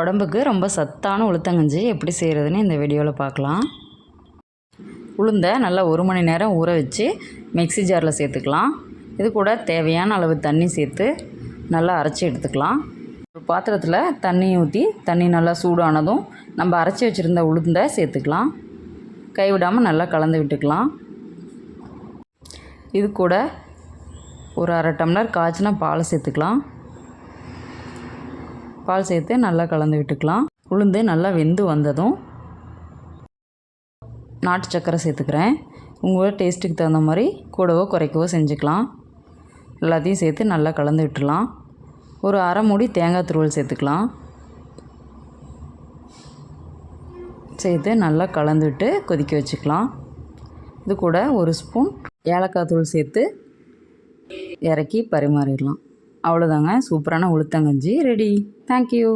உடம்புக்கு ரொம்ப சத்தான உளுத்தங்கஞ்சி எப்படி செய்கிறதுன்னு இந்த வீடியோவில் பார்க்கலாம். உளுந்தை நல்லா ஒரு மணி நேரம் ஊற வச்சு மிக்ஸி ஜாரில் சேர்த்துக்கலாம். இது கூட தேவையான அளவு தண்ணி சேர்த்து நல்லா அரைச்சி எடுத்துக்கலாம். ஒரு பாத்திரத்தில் தண்ணி ஊற்றி தண்ணி நல்லா சூடானதும் நம்ம அரைச்சி வச்சுருந்த உளுந்தை சேர்த்துக்கலாம். கைவிடாமல் நல்லா கலந்து விட்டுக்கலாம். இது கூட ஒரு அரை டம்ளர் காய்ச்சின பாலை சேர்த்துக்கலாம். பால் சேர்த்து நல்லா கலந்து விட்டுக்கலாம். உளுந்து நல்லா வெந்து வந்ததும் நாட்டு சக்கரை சேர்த்துக்கிறேன். உங்களோட டேஸ்ட்டுக்கு தகுந்த மாதிரி கூடவோ குறைக்கவோ செஞ்சுக்கலாம். எல்லாத்தையும் சேர்த்து நல்லா கலந்து விட்டுலாம் ஒரு அரை மூடி தேங்காய் துருவல் சேர்த்துக்கலாம். சேர்த்து நல்லா கலந்து விட்டு கொதிக்க வச்சுக்கலாம். இது கூட ஒரு ஸ்பூன் ஏலக்காய் தூள் சேர்த்து இறக்கி பரிமாறிடலாம். அவ்வளோதாங்க சூப்பரான உளுத்தங்கஞ்சி. Ready thank you